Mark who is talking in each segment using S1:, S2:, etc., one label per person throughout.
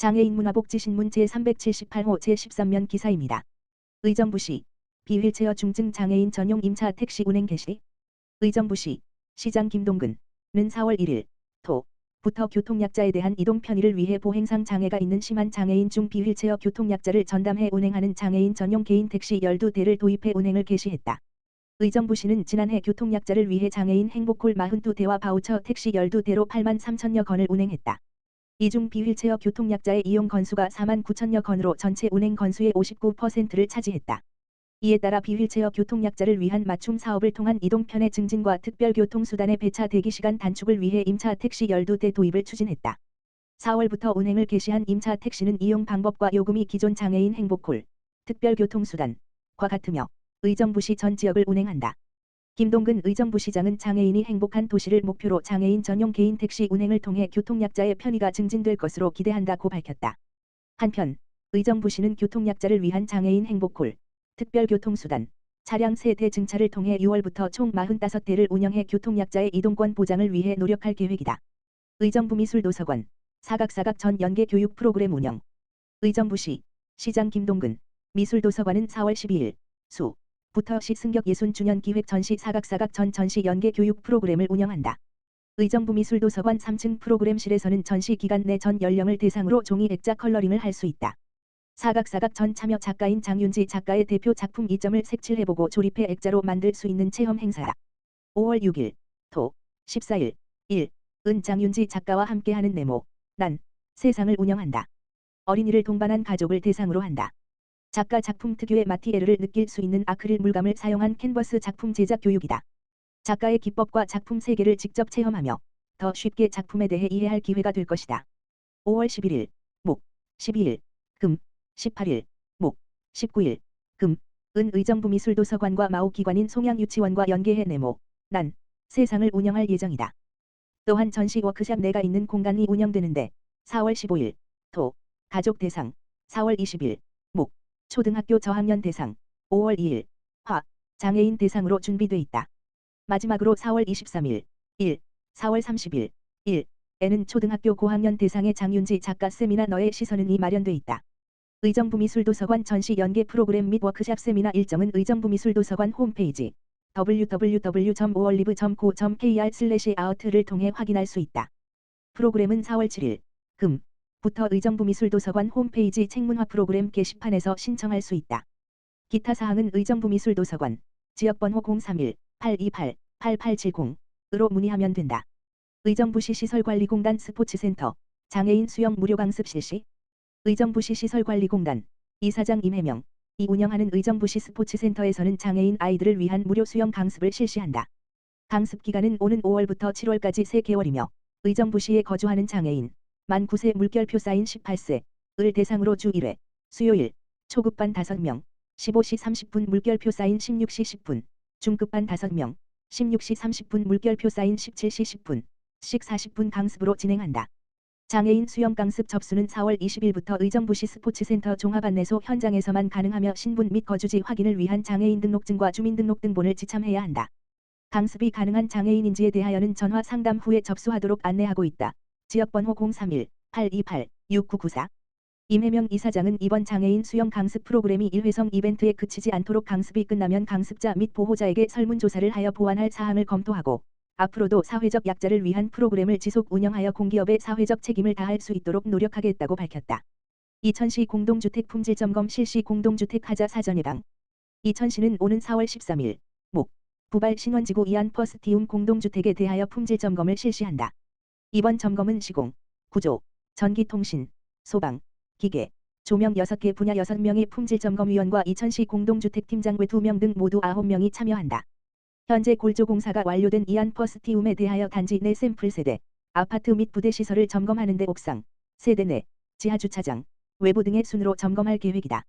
S1: 장애인 문화복지신문 제378호 제13면 기사입니다. 의정부시 비휠체어 중증 장애인 전용 임차 택시 운행 개시 의정부시 시장 김동근은 4월 1일 토부터 교통약자에 대한 이동 편의를 위해 보행상 장애가 있는 심한 장애인 중 비휠체어 교통약자를 전담해 운행하는 장애인 전용 개인 택시 12대를 도입해 운행을 개시했다. 의정부시는 지난해 교통약자를 위해 장애인 행복콜 42대와 바우처 택시 12대로 8만 3천여 건을 운행했다. 이중 비휠체어 교통약자의 이용 건수가 4만 9천여 건으로 전체 운행 건수의 59%를 차지했다. 이에 따라 비휠체어 교통약자를 위한 맞춤 사업을 통한 이동 편의 증진과 특별교통수단의 배차 대기시간 단축을 위해 임차 택시 12대 도입을 추진했다. 4월부터 운행을 개시한 임차 택시는 이용 방법과 요금이 기존 장애인 행복콜, 특별교통수단과 같으며 의정부시 전 지역을 운행한다. 김동근 의정부 시장은 장애인이 행복한 도시를 목표로 장애인 전용 개인 택시 운행을 통해 교통약자의 편의가 증진될 것으로 기대한다고 밝혔다. 한편 의정부시는 교통약자를 위한 장애인 행복콜, 특별교통수단, 차량 세대 증차를 통해 6월부터 총 45대를 운영해 교통약자의 이동권 보장을 위해 노력할 계획이다. 의정부 미술도서관, 사각사각 전 연계 교육 프로그램 운영 의정부시, 시장 김동근, 미술도서관은 4월 12일, 수, 부터 시 승격 예순 주년 기획 전시 사각사각 전 전시 연계 교육 프로그램을 운영한다. 의정부 미술도서관 3층 프로그램실에서는 전시 기간 내 전 연령을 대상으로 종이 액자 컬러링을 할 수 있다. 사각사각 전 참여 작가인 장윤지 작가의 대표 작품 2점을 색칠해보고 조립해 액자로 만들 수 있는 체험 행사다. 5월 6일, 토, 14일, 1, 은 장윤지 작가와 함께하는 네모, 난, 세상을 운영한다. 어린이를 동반한 가족을 대상으로 한다. 작가 작품 특유의 마티에르를 느낄 수 있는 아크릴 물감을 사용한 캔버스 작품 제작 교육이다. 작가의 기법과 작품 세계를 직접 체험하며 더 쉽게 작품에 대해 이해할 기회가 될 것이다. 5월 11일, 목, 12일, 금, 18일, 목, 19일, 금, 은 의정부 미술도서관과 마오기관인 송양유치원과 연계해 네모, 난, 세상을 운영할 예정이다. 또한 전시 워크샵 내가 있는 공간이 운영되는데 4월 15일, 토, 가족 대상, 4월 20일, 목, 초등학교 저학년 대상, 5월 2일, 화, 장애인 대상으로 준비돼 있다. 마지막으로 4월 23일, 1, 4월 30일, 1, 에는 초등학교 고학년 대상의 장윤지 작가 세미나 너의 시선은 이 마련돼 있다. 의정부 미술도서관 전시 연계 프로그램 및 워크샵 세미나 일정은 의정부 미술도서관 홈페이지 www.olive.co.kr/out를 통해 확인할 수 있다. 프로그램은 4월 7일, 금, 부터 의정부 미술도서관 홈페이지 책문화 프로그램 게시판에서 신청할 수 있다. 기타 사항은 의정부 미술도서관 지역번호 031-828-8870으로 문의하면 된다. 의정부시 시설관리공단 스포츠센터 장애인 수영 무료 강습 실시 의정부시 시설관리공단 이사장 임혜명 이 운영하는 의정부시 스포츠센터에서는 장애인 아이들을 위한 무료 수영 강습을 실시한다. 강습 기간은 오는 5월부터 7월까지 3개월이며 의정부시에 거주하는 장애인 만 9세 물결표 사인 18세을 대상으로 주 1회, 수요일, 초급반 5명, 15시 30분 물결표 사인 16시 10분, 중급반 5명, 16시 30분 물결표 사인 17시 10분, 씩 40분 강습으로 진행한다. 장애인 수영 강습 접수는 4월 20일부터 의정부시 스포츠센터 종합안내소 현장에서만 가능하며 신분 및 거주지 확인을 위한 장애인 등록증과 주민등록등본을 지참해야 한다. 강습이 가능한 장애인인지에 대하여는 전화 상담 후에 접수하도록 안내하고 있다. 지역번호 031-828-6994 임혜명 이사장은 이번 장애인 수영 강습 프로그램이 일회성 이벤트에 그치지 않도록 강습이 끝나면 강습자 및 보호자에게 설문조사를 하여 보완할 사항을 검토하고 앞으로도 사회적 약자를 위한 프로그램을 지속 운영하여 공기업의 사회적 책임을 다할 수 있도록 노력하겠다고 밝혔다. 이천시 공동주택 품질 점검 실시 공동주택 하자 사전 예방 이천시는 오는 4월 13일 목 부발 신원지구 이안 퍼스티움 공동주택에 대하여 품질 점검을 실시한다. 이번 점검은 시공, 구조, 전기통신, 소방, 기계, 조명 6개 분야 6명의 품질점검위원과 이천시 공동주택팀장 외 2명 등 모두 9명이 참여한다. 현재 골조공사가 완료된 이안퍼스티움에 대하여 단지 내 샘플 세대, 아파트 및 부대 시설을 점검하는 데 옥상, 세대 내, 지하주차장, 외부 등의 순으로 점검할 계획이다.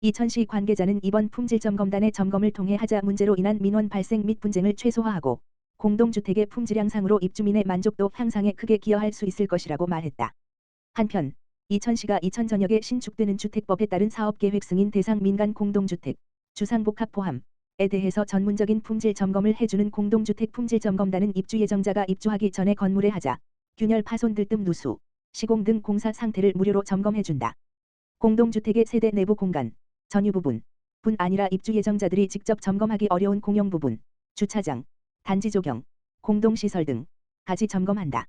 S1: 이천시 관계자는 이번 품질점검단의 점검을 통해 하자 문제로 인한 민원 발생 및 분쟁을 최소화하고 공동주택의 품질 향상으로 입주민의 만족도 향상에 크게 기여할 수 있을 것이라고 말했다. 한편 이천시가 이천 전역에 신축되는 주택법에 따른 사업계획 승인 대상 민간 공동주택, 주상복합 포함에 대해서 전문적인 품질 점검을 해주는 공동주택 품질 점검단은 입주 예정자가 입주하기 전에 건물에 하자, 균열 파손 들뜸 누수, 시공 등 공사 상태를 무료로 점검해준다. 공동주택의 세대 내부 공간, 전유 부분, 분 아니라 입주 예정자들이 직접 점검하기 어려운 공용 부분, 주차장, 단지 조경, 공동시설 등 가지 점검한다.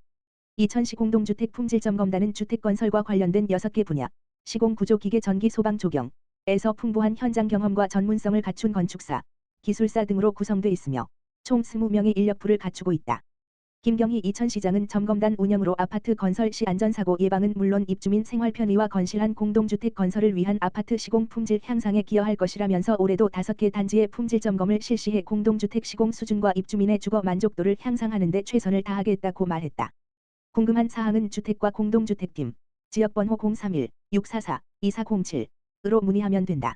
S1: 이천시 공동주택 품질 점검단은 주택 건설과 관련된 6개 분야, 시공 구조 기계 전기 소방 조경 에서 풍부한 현장 경험과 전문성을 갖춘 건축사, 기술사 등으로 구성돼 있으며 총 20명의 인력풀을 갖추고 있다. 김경희 이천시장은 점검단 운영으로 아파트 건설 시 안전사고 예방은 물론 입주민 생활 편의와 건실한 공동주택 건설을 위한 아파트 시공 품질 향상에 기여할 것이라면서 올해도 5개 단지의 품질 점검을 실시해 공동주택 시공 수준과 입주민의 주거 만족도를 향상하는 데 최선을 다하겠다고 말했다. 궁금한 사항은 주택과 공동주택팀 지역번호 031-644-2407으로 문의하면 된다.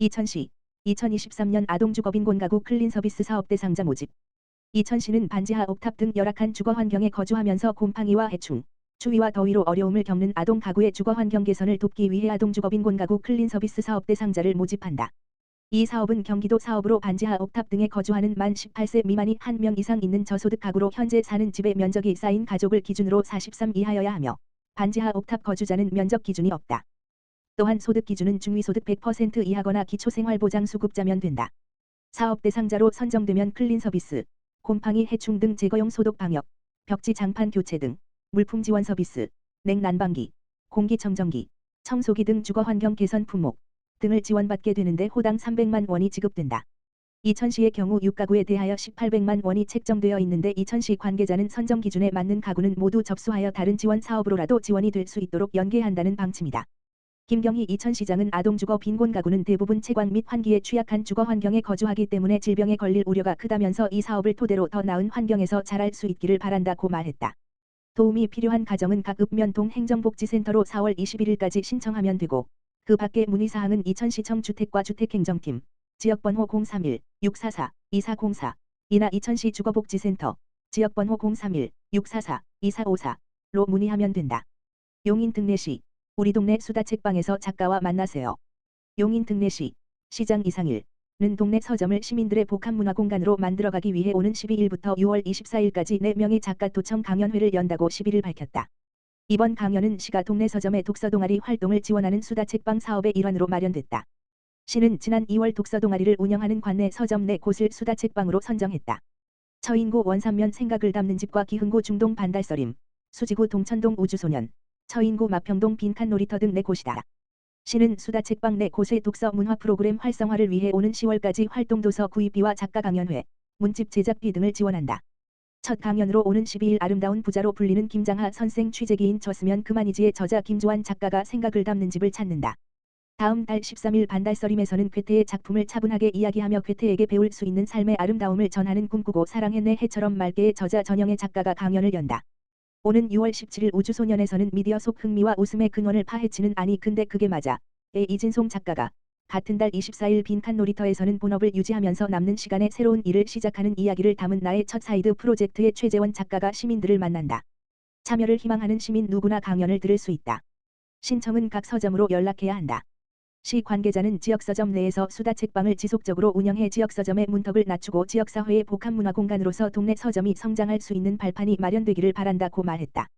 S1: 이천시 2023년 아동주거빈 가구 클린서비스 사업 대상자 모집 이천시는 반지하 옥탑 등 열악한 주거 환경에 거주하면서 곰팡이와 해충, 추위와 더위로 어려움을 겪는 아동 가구의 주거 환경 개선을 돕기 위해 아동주거빈 가구 클린 서비스 사업 대상자를 모집한다. 이 사업은 경기도 사업으로 반지하 옥탑 등에 거주하는 만 18세 미만이 한 명 이상 있는 저소득 가구로 현재 사는 집의 면적이 쌓인 가족을 기준으로 43 이하여야 하며 반지하 옥탑 거주자는 면적 기준이 없다. 또한 소득 기준은 중위소득 100% 이하거나 기초생활보장 수급자면 된다. 사업 대상자로 선정되면 클린 서비스, 곰팡이 해충 등 제거용 소독 방역, 벽지 장판 교체 등 물품 지원 서비스, 냉난방기, 공기청정기, 청소기 등 주거 환경 개선 품목, 등을 지원받게 되는데 호당 300만 원이 지급된다. 이천시의 경우 6가구에 대하여 1800만 원이 책정되어 있는데 이천시 관계자는 선정 기준에 맞는 가구는 모두 접수하여 다른 지원 사업으로라도 지원이 될 수 있도록 연계한다는 방침이다. 김경희 이천 시장은 아동 주거 빈곤 가구는 대부분 채광 및 환기에 취약한 주거 환경에 거주하기 때문에 질병에 걸릴 우려가 크다면서 이 사업을 토대로 더 나은 환경에서 자랄 수 있기를 바란다고 말했다. 도움이 필요한 가정은 각 읍면동 행정복지센터로 4월 21일까지 신청하면 되고 그 밖의 문의사항은 이천시청 주택과 주택행정팀, 지역번호 031-644-2404, 이나 이천시 주거복지센터, 지역번호 031-644-2454로 문의하면 된다. 용인 등내시, 우리 동네 수다 책방에서 작가와 만나세요. 용인 등내시, 시장 이상일, 는 동네 서점을 시민들의 복합 문화 공간으로 만들어가기 위해 오는 12일부터 6월 24일까지 4명의 작가 도청 강연회를 연다고 11일 밝혔다. 이번 강연은 시가 동네 서점의 독서 동아리 활동을 지원하는 수다 책방 사업의 일환으로 마련됐다. 시는 지난 2월 독서 동아리를 운영하는 관내 서점 내 곳을 수다 책방으로 선정했다. 처인구 원산면 생각을 담는 집과 기흥구 중동 반달서림, 수지구 동천동 우주소년, 처인구 마평동 빈칸 놀이터 등네 곳이다. 시는 수다 책방 내 곳의 독서 문화 프로그램 활성화를 위해 오는 10월까지 활동도서 구입비와 작가 강연회, 문집 제작비 등을 지원한다. 첫 강연으로 오는 12일 아름다운 부자로 불리는 김장하 선생 취재기인 졌으면 그만이지의 저자 김조한 작가가 생각을 담는 집을 찾는다. 다음 달 13일 반달서림에서는 괴테의 작품을 차분하게 이야기하며 괴테에게 배울 수 있는 삶의 아름다움을 전하는 꿈꾸고 사랑했네 해처럼 맑게의 저자 전영의 작가가 강연을 연다. 오는 6월 17일 우주소년에서는 미디어 속 흥미와 웃음의 근원을 파헤치는 아니 근데 그게 맞아. 의 이진송 작가가 같은 달 24일 빈칸 놀이터에서는 본업을 유지하면서 남는 시간에 새로운 일을 시작하는 이야기를 담은 나의 첫 사이드 프로젝트의 최재원 작가가 시민들을 만난다. 참여를 희망하는 시민 누구나 강연을 들을 수 있다. 신청은 각 서점으로 연락해야 한다. 시 관계자는 지역서점 내에서 수다 책방을 지속적으로 운영해 지역서점의 문턱을 낮추고 지역사회의 복합문화 공간으로서 동네 서점이 성장할 수 있는 발판이 마련되기를 바란다고 말했다.